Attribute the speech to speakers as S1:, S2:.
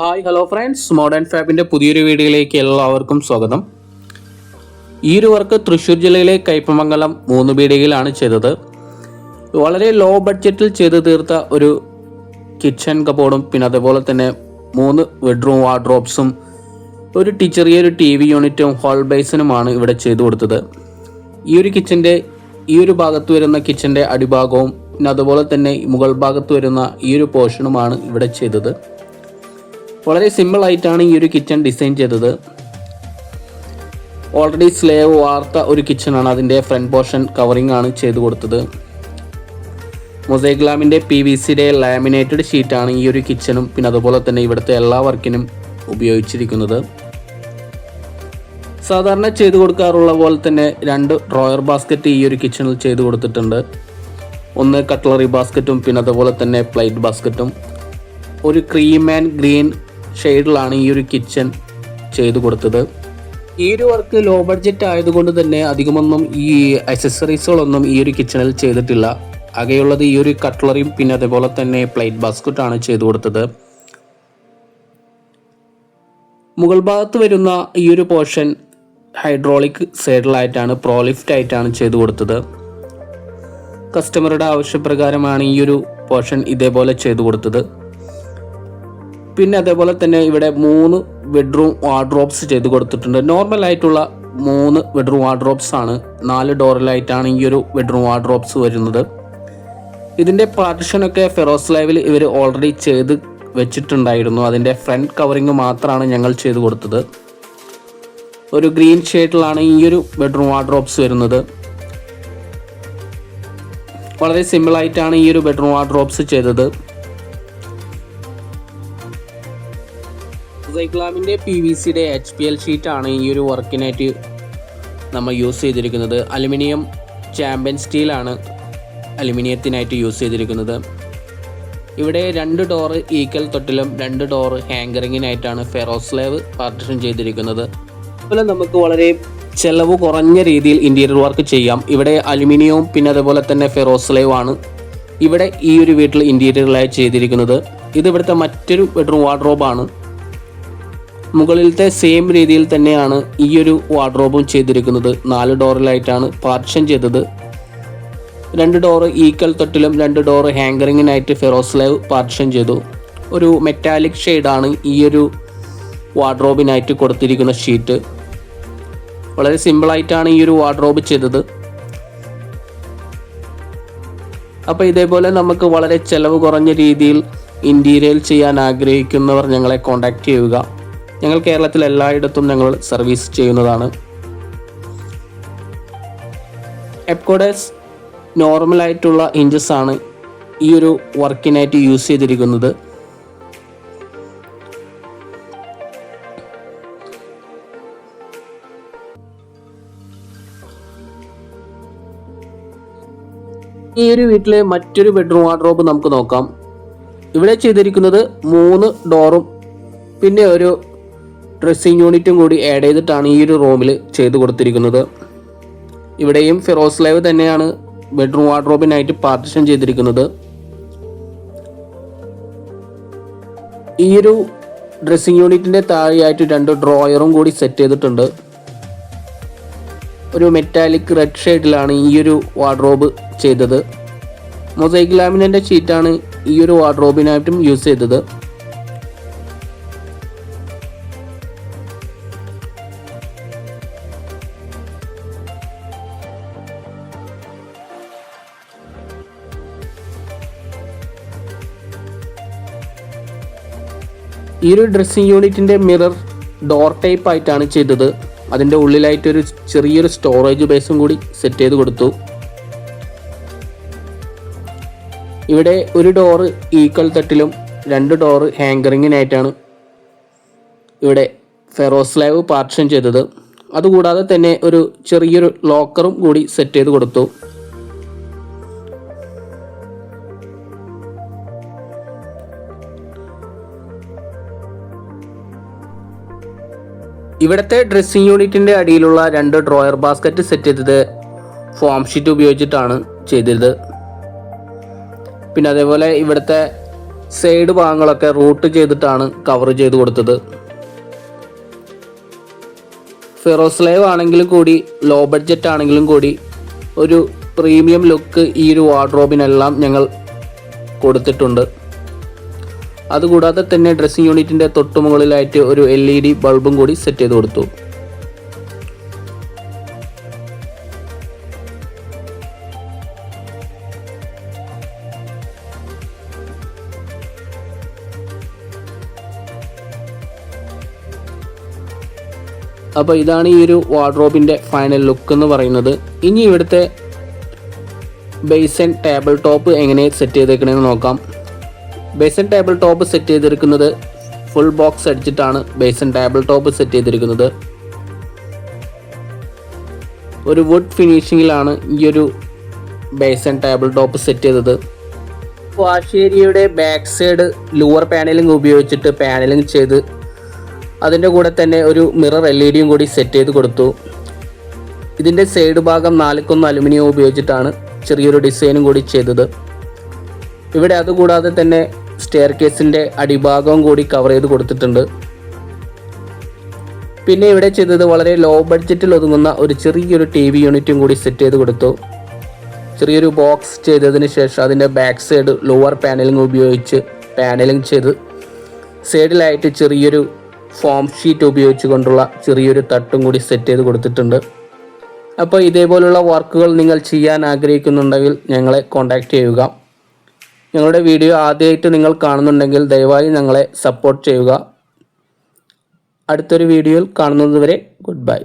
S1: Hi hello friends modern ഫാബിന്റെ പുതിയൊരു വീഡിയോയിലേക്ക് എല്ലാവർക്കും സ്വാഗതം. ഈ ഒരു വർക്ക് തൃശ്ശൂർ ജില്ലയിലെ കയ്പമംഗലം മൂന്ന് പീടികയിലാണ് ചെയ്തത്. വളരെ ലോ ബഡ്ജറ്റിൽ ചെയ്തു തീർത്ത ഒരു കിച്ചൺ കബോർഡും പിന്നെ അതേപോലെ തന്നെ മൂന്ന് ബെഡ്റൂം വാർഡ്രോബ്സും ഒരു ടീച്ചറിയ ഒരു ടി വി യൂണിറ്റും ഹോൾ ബേസിനുമാണ് ഇവിടെ ചെയ്തു കൊടുത്തത്. ഈ ഒരു കിച്ചന്റെ ഈ ഒരു ഭാഗത്ത് വരുന്ന കിച്ചന്റെ അടിഭാഗവും പിന്നെ അതുപോലെ തന്നെ മുകൾ ഭാഗത്ത് വരുന്ന ഈ ഒരു പോർഷനുമാണ് ഇവിടെ ചെയ്തത്. വളരെ സിമ്പിൾ ആയിട്ടാണ് ഈ ഒരു കിച്ചൺ ഡിസൈൻ ചെയ്തത്. ഓൾറെഡി സ്ലേവ് വാർത്ത ഒരു കിച്ചണാണ് അതിന്റെ ഫ്രണ്ട് പോർഷൻ കവറിംഗ് ആണ് ചെയ്തു കൊടുത്തത്. മൊസൈക് ലാമിന്റെ പി വി സിയുടെ ലാമിനേറ്റഡ് ഷീറ്റാണ് ഈ ഒരു കിച്ചണും പിന്നെ അതുപോലെ തന്നെ ഇവിടുത്തെ എല്ലാ വർക്കിനും ഉപയോഗിച്ചിരിക്കുന്നത്. സാധാരണ ചെയ്തു കൊടുക്കാറുള്ള പോലെ തന്നെ രണ്ട് ഡ്രോയർ ബാസ്ക്കറ്റ് ഈ ഒരു കിച്ചണിൽ ചെയ്തു കൊടുത്തിട്ടുണ്ട്. ഒന്ന് കട്ട്ലറി ബാസ്ക്കറ്റും പിന്നെ അതുപോലെ തന്നെ പ്ലേറ്റ് ബാസ്ക്കറ്റും ഒരു ക്രീം ആൻഡ് ഗ്രീൻ ഷെയ്ഡിലാണ് ഈ ഒരു കിച്ചൺ ചെയ്തു കൊടുത്തത്. ഈ ഒരു വർക്ക് ലോ ബഡ്ജറ്റ് ആയതുകൊണ്ട് തന്നെ അധികമൊന്നും ഈ അക്സസറീസുകളൊന്നും ഈ ഒരു കിച്ചണിൽ ചെയ്തിട്ടില്ല. ആകെയുള്ളത് ഈ ഒരു കട്ട്ലറിയും പിന്നെ അതേപോലെ തന്നെ പ്ലേറ്റ് ബാസ്ക്കറ്റാണ് ചെയ്തു കൊടുത്തത്. മുകൾ ഭാഗത്ത് വരുന്ന ഈ ഒരു പോർഷൻ ഹൈഡ്രോളിക് സൈഡിലായിട്ടാണ് പ്രോലിഫ്റ്റ് ആയിട്ടാണ് ചെയ്തു കൊടുത്തത്. കസ്റ്റമറുടെ ആവശ്യപ്രകാരമാണ് ഈ ഒരു പോർഷൻ ഇതേപോലെ ചെയ്തു കൊടുത്തത്. പിന്നെ അതേപോലെ തന്നെ ഇവിടെ മൂന്ന് ബെഡ്റൂം വാർഡ്രോബ്സ് ചെയ്ത് കൊടുത്തിട്ടുണ്ട്. നോർമൽ ആയിട്ടുള്ള മൂന്ന് ബെഡ്റൂം വാർഡ്രോബ്സ് ആണ്. നാല് ഡോറിലായിട്ടാണ് ഈ ഒരു ബെഡ്റൂം വാർഡ്രോബ്സ് വരുന്നത്. ഇതിന്റെ പാർട്ടിഷനൊക്കെ ഫെറോസ് ലൈവിൽ ഇവർ ഓൾറെഡി ചെയ്ത് വെച്ചിട്ടുണ്ടായിരുന്നു. അതിന്റെ ഫ്രണ്ട് കവറിങ് മാത്രമാണ് ഞങ്ങൾ ചെയ്ത് കൊടുത്തത്. ഒരു ഗ്രീൻ ഷെയ്ഡിലാണ് ഈ ഒരു ബെഡ്റൂം വാർഡ്രോബ്സ് വരുന്നത്. വളരെ സിമ്പിളായിട്ടാണ് ഈ ഒരു ബെഡ്റൂം വാർഡ്രോബ്സ് ചെയ്തത്. സൈക്ലാമിന്റെ പി വി സിയുടെ എച്ച് പി എൽ ഷീറ്റാണ് ഈ ഒരു വർക്കിനായിട്ട് നമ്മൾ യൂസ് ചെയ്തിരിക്കുന്നത്. അലുമിനിയം ചാമ്പ്യൻ സ്റ്റീലാണ് അലുമിനിയത്തിനായിട്ട് യൂസ് ചെയ്തിരിക്കുന്നത്. ഇവിടെ രണ്ട് ഡോറ് ഈക്കൽ തൊട്ടിലും രണ്ട് ഡോറ് ഹാങ്കറിങ്ങിനായിട്ടാണ് ഫെറോസ്ലേവ് പാർട്ടിഷൻ ചെയ്തിരിക്കുന്നത്. അതുപോലെ നമുക്ക് വളരെ ചെലവ് കുറഞ്ഞ രീതിയിൽ ഇന്റീരിയർ വർക്ക് ചെയ്യാം. ഇവിടെ അലുമിനിയവും പിന്നെ അതുപോലെ തന്നെ ഫെറോസ്ലേവ് ആണ്. ഇവിടെ ഈ ഒരു വീട്ടിൽ ഇന്റീരിയറിലായി ചെയ്തിരിക്കുന്നത്. ഇത് ഇവിടുത്തെ മറ്റൊരു ബെഡ്റൂം വാർഡ്രോബാണ് മുകളിലത്തെ സെയിം രീതിയിൽ തന്നെയാണ് ഈ ഒരു വാർഡ്രോബും ചെയ്തിരിക്കുന്നത്. നാല് ഡോറിലായിട്ടാണ് പാർഷൻ ചെയ്തത്. രണ്ട് ഡോറ് ഈക്കൽ തൊട്ടിലും രണ്ട് ഡോറ് ഹാങ്കറിങ്ങിനായിട്ട് ഫെറോസ്ലേവ് പാർഷൻ ചെയ്തു. ഒരു മെറ്റാലിക് ഷെയ്ഡാണ് ഈ ഒരു വാർഡ്രോബിനായിട്ട് കൊടുത്തിരിക്കുന്ന ഷീറ്റ് വളരെ സിമ്പിളായിട്ടാണ് ഈ ഒരു വാർഡ്രോബ് ചെയ്തത്. അപ്പോൾ ഇതേപോലെ നമുക്ക് വളരെ ചെലവ് കുറഞ്ഞ രീതിയിൽ ഇന്റീരിയൽ ചെയ്യാൻ ആഗ്രഹിക്കുന്നവർ ഞങ്ങളെ കോൺടാക്റ്റ് ചെയ്യുക. ഞങ്ങൾ കേരളത്തിൽ എല്ലായിടത്തും ഞങ്ങൾ സർവീസ് ചെയ്യുന്നതാണ്. എപ്കോഡസ് നോർമലായിട്ടുള്ള ഇഞ്ചസ് ആണ് ഈ ഒരു വർക്കിനായിട്ട് യൂസ് ചെയ്തിരിക്കുന്നത്. ഈ ഒരു വീട്ടിലെ മറ്റൊരു ബെഡ്റൂം വാർഡ്രോബ് നമുക്ക് നോക്കാം. ഇവിടെ ചെയ്തിരിക്കുന്നത് മൂന്ന് ഡോറും പിന്നെ ഒരു ഡ്രസ്സിങ് യൂണിറ്റും കൂടി ആഡ് ചെയ്തിട്ടാണ് ഈ ഒരു റൂമിൽ ചെയ്തു കൊടുത്തിരിക്കുന്നത്. ഇവിടെയും ഫിറോസ് ലൈവ് തന്നെയാണ് ബെഡ്റൂം വാർഡ്രോബിനായിട്ട് പാർട്ടിഷൻ ചെയ്തിരിക്കുന്നത്. ഈ ഒരു ഡ്രസ്സിങ് യൂണിറ്റിന്റെ താഴെയായിട്ട് രണ്ട് ഡ്രോയറും കൂടി സെറ്റ് ചെയ്തിട്ടുണ്ട്. ഒരു മെറ്റാലിക് റെഡ് ഷെയ്ഡിലാണ് ഈ ഒരു വാർഡ്രോബ് ചെയ്തത്. മൊസൈക്ക് ലാമിനന്റെ ഷീറ്റാണ് ഈ ഒരു വാർഡ്രോബിനായിട്ടും യൂസ് ചെയ്തത്. ഈ ഒരു ഡ്രസ്സിങ് യൂണിറ്റിന്റെ മിറർ ഡോർ ടൈപ്പ് ആയിട്ടാണ് ചെയ്തത്. അതിന്റെ ഉള്ളിലായിട്ടൊരു ചെറിയൊരു സ്റ്റോറേജ് ബേസും കൂടി സെറ്റ് ചെയ്ത് കൊടുത്തു. ഇവിടെ ഒരു ഡോറ് ഈക്വൽ തട്ടിലും രണ്ട് ഡോറ് ഹാങ്കറിങ്ങിനായിട്ടാണ് ഇവിടെ ഫെറോസ്ലാവ് പാർട്ടിഷൻ ചെയ്തത്. അതുകൂടാതെ തന്നെ ഒരു ചെറിയൊരു ലോക്കറും കൂടി സെറ്റ് ചെയ്ത് കൊടുത്തു. ഇവിടുത്തെ ഡ്രസ്സിംഗ് യൂണിറ്റിന്റെ അടിയിലുള്ള രണ്ട് ഡ്രോയർ ബാസ്ക്കറ്റ് സെറ്റ് ചെയ്തത് ഫോം ഷീറ്റ് ഉപയോഗിച്ചിട്ടാണ് ചെയ്തത് പിന്നെ അതേപോലെ ഇവിടുത്തെ സൈഡ് ഭാഗങ്ങളൊക്കെ റൂട്ട് ചെയ്തിട്ടാണ് കവർ ചെയ്ത് കൊടുത്തത്. ഫെറോസ്ലേവ് ആണെങ്കിലും കൂടി ലോ ബഡ്ജറ്റ് ആണെങ്കിലും കൂടി ഒരു പ്രീമിയം ലുക്ക് ഈ ഒരു വാർഡ്രോബിനെല്ലാം ഞങ്ങൾ കൊടുത്തിട്ടുണ്ട്. അതുകൂടാതെ തന്നെ ഡ്രസ്സിംഗ് യൂണിറ്റിന്റെ തൊട്ടുമുകളിലായിട്ട് ഒരു എൽ ഇ ഡി ബൾബും കൂടി സെറ്റ് ചെയ്ത് കൊടുത്തു. അപ്പോൾ ഇതാണ് ഈ ഒരു വാർഡ്രോബിന്റെ ഫൈനൽ ലുക്ക് എന്ന് പറയുന്നത്. ഇനി ഇവിടുത്തെ ബേസൻ ടേബിൾ ടോപ്പ് എങ്ങനെ സെറ്റ് ചെയ്തേക്കണമെന്ന് നോക്കാം. ബേസൻ ടേബിൾ ടോപ്പ് സെറ്റ് ചെയ്തിരിക്കുന്നത് ഫുൾ ബോക്സ് അടിച്ചിട്ടാണ് ബേസൻ ടേബിൾ ടോപ്പ് സെറ്റ് ചെയ്തിരിക്കുന്നത്. ഒരു വുഡ് ഫിനിഷിങ്ങിലാണ് ഈ ഒരു ബേസൻ ടേബിൾ ടോപ്പ് സെറ്റ് ചെയ്തത്. വാഷേരിയുടെ ബാക്ക് സൈഡ് ലൂവർ പാനലിംഗ് ഉപയോഗിച്ചിട്ട് പാനലിംഗ് ചെയ്ത് അതിന്റെ കൂടെ തന്നെ ഒരു മിറർ എൽ ഇ ഡിയും കൂടി സെറ്റ് ചെയ്ത് കൊടുത്തു. ഇതിന്റെ സൈഡ് ഭാഗം നാലുക്കൊന്ന് അലുമിനിയം ഉപയോഗിച്ചിട്ടാണ് ചെറിയൊരു ഡിസൈനും കൂടി ചെയ്തത്. ഇവിടെ അതുകൂടാതെ തന്നെ സ്റ്റെയർ കേസിന്റെ അടിഭാഗവും കൂടി കവർ ചെയ്ത് കൊടുത്തിട്ടുണ്ട്. പിന്നെ ഇവിടെ ചെയ്തത് വളരെ ലോ ബഡ്ജറ്റിൽ ഒതുങ്ങുന്ന ഒരു ചെറിയൊരു ടി വി യൂണിറ്റും കൂടി സെറ്റ് ചെയ്ത് കൊടുത്തു. ചെറിയൊരു ബോക്സ് ചെയ്തതിന് ശേഷം അതിന്റെ ബാക്ക് സൈഡ് ലോവർ പാനലിംഗ് ഉപയോഗിച്ച് പാനലിംഗ് ചെയ്ത് സൈഡിലായിട്ട് ചെറിയൊരു ഫോം ഷീറ്റ് ഉപയോഗിച്ച് കൊണ്ടുള്ള ചെറിയൊരു തട്ടും കൂടി സെറ്റ് ചെയ്ത് കൊടുത്തിട്ടുണ്ട്. അപ്പോൾ ഇതേപോലുള്ള വർക്കുകൾ നിങ്ങൾ ചെയ്യാൻ ആഗ്രഹിക്കുന്നുണ്ടെങ്കിൽ ഞങ്ങളെ കോൺടാക്റ്റ് ചെയ്യുക. ഞങ്ങളുടെ വീഡിയോ ആദ്യമായിട്ട് നിങ്ങൾ കാണുന്നുണ്ടെങ്കിൽ ദയവായി ഞങ്ങളെ സപ്പോർട്ട് ചെയ്യുക. അടുത്തൊരു വീഡിയോയിൽ കാണുന്നതുവരെ ഗുഡ് ബൈ